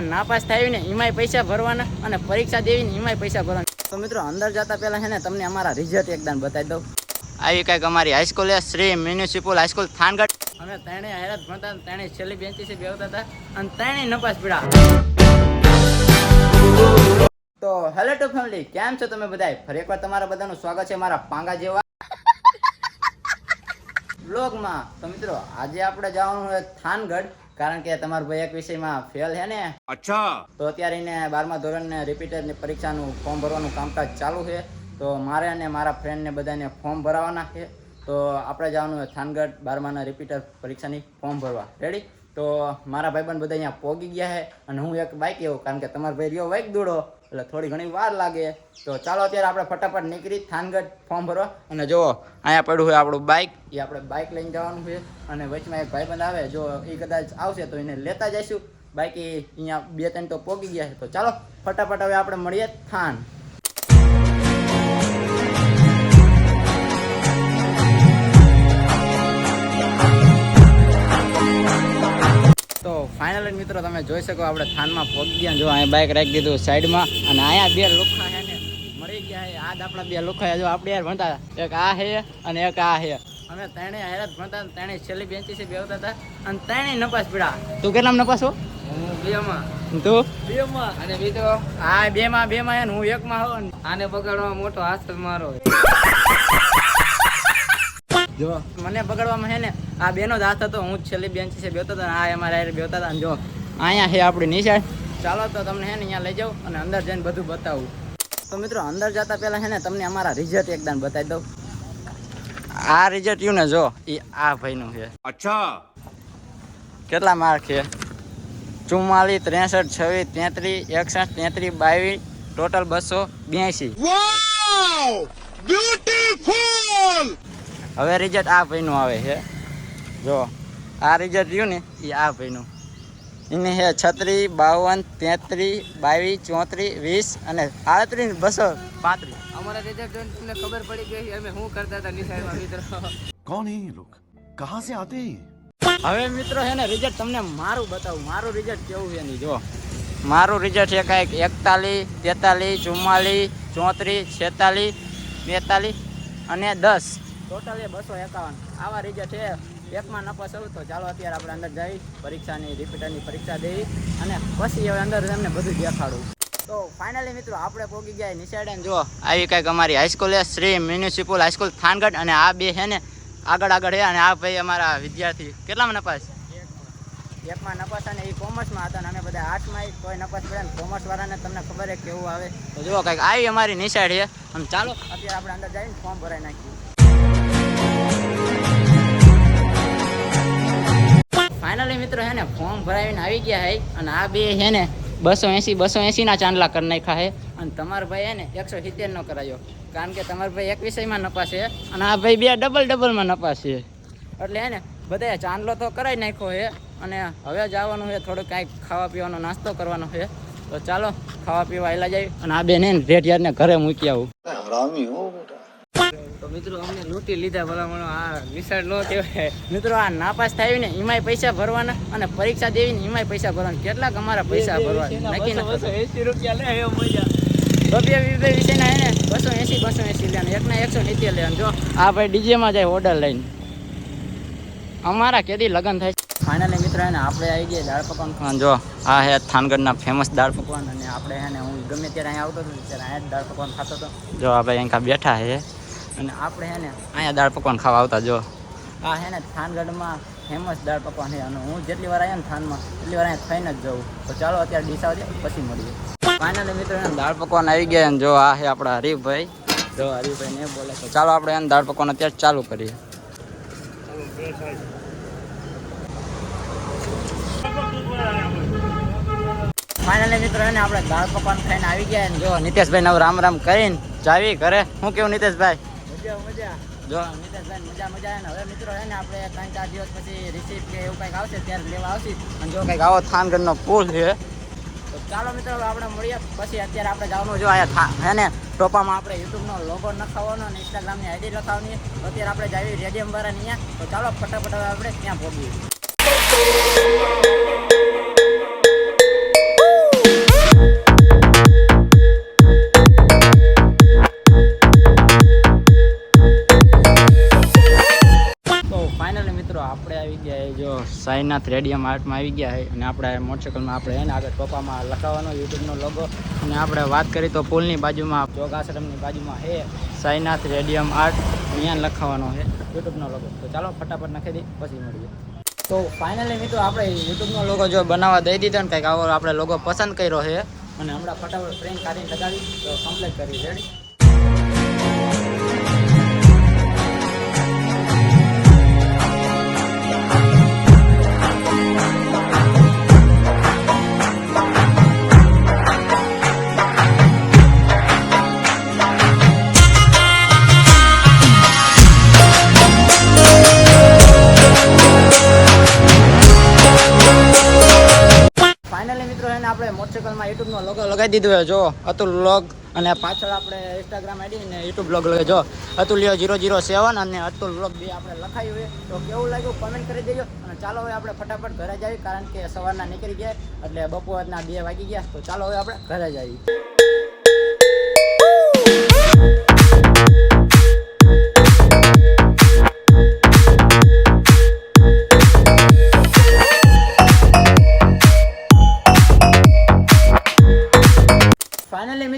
નાપાસ થાય ને એમાંય પૈસા ભરવાના અને પરીક્ષા દેવી ને એમાંય પૈસા ભરવાના. તો મિત્રો અંદર જતા પહેલા છે ને તમને અમારા રિઝલ્ટ એકદમ બતાવી દઉં. આવી કંઈક અમારી હાઈસ્કૂલ છે શ્રી મ્યુનિસિપલ હાઈસ્કૂલ થાનગઢ. અમે ત્રણે હેરાત ભણતા ત્રણે છેલ્લી બેન્ચી છે બેવતા હતા અને ત્રણે નપાસ પીડા તો હેલો ટુ ફેમિલી કેમ છો તમે બધાય? ફરી એકવાર તમારા બધાનું સ્વાગત છે મારા પાંગા જેવા. બ્લોગમાં તો મિત્રો આજે આપણે જવાનું હોય થાનગઢ કારણ કે તમારો ભાઈ એક વિષયમાં ફેલ છે ને. અચ્છા. તો અત્યારે એને બારમા ધોરણને રિપીટેડની પરીક્ષાનું ફોર્મ ભરવાનું કામકાજ ચાલુ છે. તો મારે અને મારા ફ્રેન્ડ ને બધાને ફોર્મ ભરાવાના છે તો આપણે જવાનું હોય થાનગઢ બારમાના રિપીટર પરીક્ષાની ફોર્મ ભરવા. રેડી તો મારા ભાઈ પણ બધા અહીંયા પોગી ગયા છે. અને હું એક બાઇક એવો કારણ કે તમારો ભાઈ રહ્યો બાઇક દોડો એટલે થોડી ઘણી વાર લાગે. તો ચાલો અત્યારે આપણે ફટાફટ નીકળી, થાનગઢ ફોર્મ ભરવા. અને જુઓ, અહીંયા પડ્યું હોય આપણું બાઇક એ આપણે બાઇક લઈને જવાનું છે. અને વચમાં એક ભાઈબંધ આવે, જો એ કદાચ આવશે તો એને લેતા જઈશું. બાકી અહીંયા બે ત્રણ તો પોગી ગયા છે. તો ચાલો, ફટાફટ હવે આપણે મળીએ થાન. તો ફાઇનલ મિત્રો તમે જોઈ શકો આપણે થાનમાં પહોંચી ગયા. જો અહીંયા બાઇક રાખી દીધું સાઈડમાં અને અહીંયા બે લુખા છે ને. મરી ગયા છે. આજ આપણા બે લુખા. જો આપણે યાર ભણતા. એક આ છે અને એક આ છે. અમે ત્રણે હેરત ભણતા ત્રણે છેલ્લી બેન્ચી છે બેવતા હતા અને ત્રણે નપાસ પીડા. તું કેટલામ નપાસ હો? તું? અને બીજો? આ બે માં બે માં હું એક માં હોઉં આને પકડવા મોટો હાથ મારો જો. મને પકડવામાં છે ને આ બેનો જ હતો હું જ છેલ્લી બેન્ચ છે બેતો હતો આ અમારા હારે બેતા હતા જો અહીંયા છે આપણી નિશાળ. ચાલો તો તમને છે ને અહીંયા લઈ જાઉં અને અંદર જઈને બધું બતાવું. તો મિત્રો અંદર જતા પહેલાં છે ને તમને અમારા રિઝલ્ટ એકદમ બતાવી દઉં. આ રિઝલ્ટ યુ ને જો એ આ ભાઈનું છે. અચ્છા. કેટલા માર્ક છે? ચુમ્માલીસ ત્રેસઠ છવ્વીસ તેત્રીસ એકસઠ તેત્રીસ બાવીસ ટોટલ બસો બ્યાસી. બ્યુટીફુલ હવે રિઝલ્ટ આ ભાઈનું આવે છે. જો આ રિઝલ્ટ રહ્યું ને એ આ ભાઈનું. એને હે છત્રીસ બાવન તેત્રીસ બાવીસ ચોત્રીસ વીસ અને આડત્રીસ બસો પાંત્રીસ. અમારા રિઝલ્ટ જોઈને તમને ખબર પડી ગઈ અમે શું કરતા હતા નિશાળમાં મિત્રો? કોણ હે લોક કહા સે આતે હવે મિત્રો છે ને રિઝલ્ટ તમને મારું બતાવું. મારું રિઝલ્ટ કેવું છે એની જો. મારું રિઝલ્ટ છે કાંઈક એકતાલીસ તેતાલીસ ચુમ્માલીસ ચોત્રીસ છેતાલીસ બેતાલીસ અને દસ. ટોટલ એ બસો એકાવન. આવા રીતે છે. એકમાં નફો હોઉં તો ચાલો અત્યારે આપણે અંદર જઈ, પરીક્ષાની રિપીટરની પરીક્ષા દેવી અને પછી હવે અંદર તમને બધું દેખાડું. તો ફાઇનલી મિત્રો, આપણે પહોંચી ગયા નિશાળે. જો, આવી કંઈક અમારી હાઈસ્કૂલ છે, શ્રી મ્યુનિસિપલ હાઈસ્કૂલ થાનગઢ અને આ બે છે ને આગળ આગળ છે અને આ ભાઈ અમારા વિદ્યાર્થી. કેટલામાં નપાસ? એકમાં નપાસ અને એ કોમર્સમાં હતા અને અમે બધા આર્ટ્સમાં કોઈ નપાસ પડે કોમર્સ વાળાને તમને ખબર છે કેવું આવે. તો જુઓ કંઈક આવી અમારી નિશાળ છે. ચાલો, અત્યારે આપણે અંદર જઈને ફોર્મ ભરાઈ નાખીએ. ફાઇનલી મિત્રો હે ને ફોર્મ ભરાવીને આવી ગયા હે. અને આ બે હે ને, બસો એંસી, બસો એંસીના ચાંદલા કરી નાખ્યા હે. અને તમારો ભાઈ હે ને, એકસો સિત્તેર નો કરાયો. કારણ કે તમારો ભાઈ એક વિષયમાં નપાસ છે અને આ ભાઈ બે ડબલ ડબલમાં નપાસ છે. એટલે હે ને બધા ચાંદલો તો કરાવી નાખ્યો છે અને હવે જવાનું છે થોડું કાંઈક ખાવા પીવાનો નાસ્તો કરવાનો છે તો ચાલો, ખાવા પીવા એલા જાય. અને આ બેને રેટ યારને ઘરે મૂકી આવું. તો મિત્રો અમને લૂંટી લીધા ભલામણો. આ વિશાળ નો કહેવાય. મિત્રો આ નાપાસ થાય ને એમાંય પૈસા ભરવાના અને પરીક્ષા દેવી ને એમાંય પૈસા ભરવાના. કેટલાક અમારા પૈસા ભરવા નક્કી બસો એસી રૂપિયા લે મજા. હે ને બસો એંસી બસો એંસી લેવાનું એકના એકસો નીચે લેવાનું જો આ ભાઈ ડીજેમાં જાય ઓર્ડર લઈને. અમારા કેદી લગ્ન થાય ફાઇનલી મિત્ર એને આપણે આવી ગયા દાળ પકવાન ખાન જો આ હે થાનગઢના ફેમસ દાળ પકવાન. અને આપણે હે ને હું ગમે ત્યારે અહીંયા આવતો હતો ત્યારે અહીંયા દાળ પકવાન ખાતો હતો. જો આ ભાઈ અહીંયા બેઠા છે અને આપણે હે ને અહીંયા દાળ પકવાન ખાવા આવતા જો. આ હે ને થાનગઢમાં ફેમસ દાળ પકવાન છે અને હું જેટલી વાર આવ્યા ને થાનમાં, એટલી વાર અહીંયા થઈને જ જાઉં. તો ચાલો અત્યારે આવજે પછી મળીએ. ફાઇનલી મિત્રો દાળ પકવાન આવી ગયા અને જો આ છે આપણા હરીફભાઈ. જો હરીફભાઈ ને બોલે ચાલો આપણે એને દાળ પકવાન અત્યારે ચાલુ કરીએ. ફાઇનલી મિત્રો આપણે દાળ પકવાન ખાઈને આવી ગયા જો નિતેશભાઈ નવ રામ રામ કરીને જાવી ઘરે. હું કેવું નિતેશભાઈ? મજા જો નિતેશભાઈ મજા મજા ને. હવે મિત્રો હે આપણે ત્રણ ચાર દિવસ પછી રિસીપ્ટ કે એવું કંઈક આવશે, ત્યારે લેવા આવશે. અને જો કંઈક આવો થાનગઢનો પુલ છે, તો ચાલો મિત્રો આપણે મળીએ. પછી અત્યારે આપણે જવાનું જો થા, હે ને, ટોપામાં આપણે યુટ્યુબનો લોગો નખાવવાનો અને ઇન્સ્ટાગ્રામની આઈડી લખાવવાની અત્યારે આપણે જાવી રેડિયમ વાળા અહીંયા. તો ચાલો, ફટાફટ આપણે ત્યાં પહોંચીએ. સાઈનાથ રેડિયમ આર્ટમાં આવી ગયા છે અને આપણે મોટરસાઇકલમાં આપણે એને આગળ પપ્પામાં લખાવવાનો યુટ્યુબનો લોગો અને આપણે વાત કરી તો પુલની બાજુમાં, જોગ આશ્રમની બાજુમાં છે સાઈનાથ રેડિયમ આર્ટ. અહીંયા લખાવવાનો છે યુટ્યુબનો લોગો તો ચાલો ફટાફટ નાખી દઈએ પછી મળીએ. તો ફાઇનલી મિત્રો આપણે યુટ્યુબનો લોગો જો બનાવવા દઈ દીધો ને કંઈક આવો આપણે લોગો પસંદ કર્યો છે. અને હમણાં ફટાફટ ફ્રેમ કાઢીને લગાવી, તો કમ્પ્લીટ કરી. રેડી મિત્રો એને આપણે મોટરસાઇકલમાં યુટ્યુબનો લોગો લગાવી દીધો છે જો, અતુલ લોગ અને પાછળ આપણે ઇન્સ્ટાગ્રામ આઈડી ને યુટ્યુબ લોગ લગાવી, જો. અતુલ્યો જીરો જીરો સેવન અને અતુલ લોગ બે આપણે લખાયું હોય. તો કેવું લાગ્યું કમેન્ટ કરી દેજો. અને ચાલો હવે આપણે ફટાફટ ઘરે જઈએ, કારણ કે સવારના નીકળી ગયા, એટલે બપોરના બે વાગી ગયા. તો ચાલો હવે આપણે ઘરે જઈએ.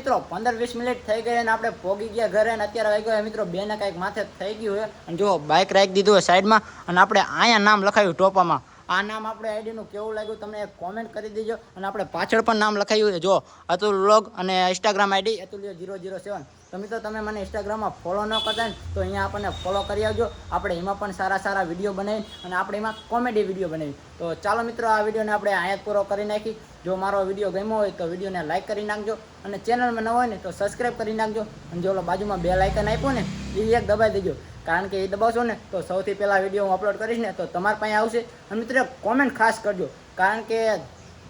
મિત્રો, પંદર વીસ મિનિટ થઈ ગઈ અને આપણે પોગી ગયા ઘરે અને અત્યારે વાગ્યો હોય મિત્રો, બેને કાંઈક માથે થઈ ગયું હોય અને જો બાઇક રાખી દીધું હોય સાઈડમાં અને આપણે અહીંયા નામ લખાયું ટોપામાં. આ નામ આપણે આઈડીનું કેવું લાગ્યું તમે કોમેન્ટ કરી દેજો અને આપણે પાછળ પણ નામ લખાયું જો અતુલ વ્લોગ અને Instagram ID Atulya zero zero seven. તો તમે મને ઇન્સ્ટાગ્રામમાં ફોલો ન કરતા તો અહીંયા આપણને ફોલો કરી આવજો. આપણે એમાં પણ સારા સારા વીડિયો બનાવી અને આપણે એમાં કોમેડી વીડિયો બનાવી તો ચાલો મિત્રો, આ વિડીયોને આપણે આયાત પૂરો કરી નાખી. જો મારો વીડિયો ગમ્યો હોય તો વિડીયોને લાઇક કરી નાખજો અને ચેનલમાં ન હોય ને તો સબસ્ક્રાઈબ કરી નાખજો. અને જો બાજુમાં બે લાઇકન આપ્યું ને, એ એક દબાઈ દેજો. કારણ કે એ દબાવશો ને, તો સૌથી પહેલાં વીડિયો હું અપલોડ કરીશ ને, તો તમારા પાસે આવશે. અને મિત્રો કોમેન્ટ ખાસ કરજો. કારણ કે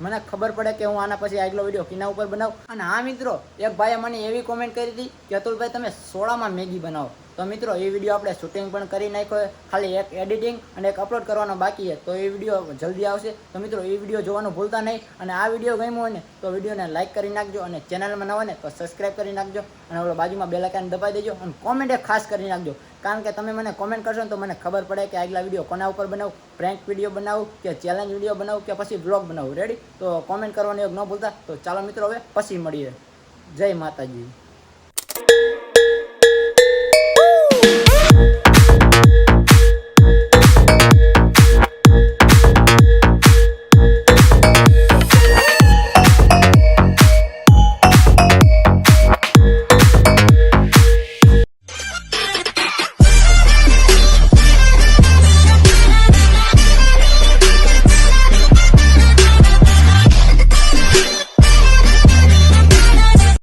મને ખબર પડે કે હું આના પછી આગલો વીડિયો કિના ઉપર બનાવું. અને હા મિત્રો, એક ભાઈએ મને એવી કોમેન્ટ કરી હતી કે, અતુલભાઈ, તમે સોડામાં મેગી બનાવો. તો મિત્રો, એ વીડિયો આપણે શૂટિંગ પણ કરી નાખ્યો ખાલી એક એડિટિંગ અને એક અપલોડ કરવાનો બાકી છે. તો એ વીડિયો જલ્દી આવશે. તો મિત્રો, એ વીડિયો જોવાનું ભૂલતા નહીં. અને આ વીડિયો ગમ્યો હોય ને, તો વિડીયોને લાઇક કરી નાખજો અને ચેનલમાં ન ને, તો સબસ્ક્રાઈબ કરી નાખજો. અને ઓલો બાજુમાં બે લાકાને દબાઈ દેજો અને કોમેન્ટ ખાસ કરી નાખજો. કારણ કે તમે મને કોમેન્ટ કરશો ને, તો મને ખબર પડે કે આગલા વીડિયો કોના ઉપર બનાવું? પ્રેન્ક વીડિયો બનાવું? કે ચેલેન્જ વીડિયો બનાવું? કે પછી બ્લોગ બનાવું? રેડી તો કોમેન્ટ કરવાનું એક ન ભૂલતા. તો ચાલો મિત્રો, હવે પછી મળીએ. જય માતાજી.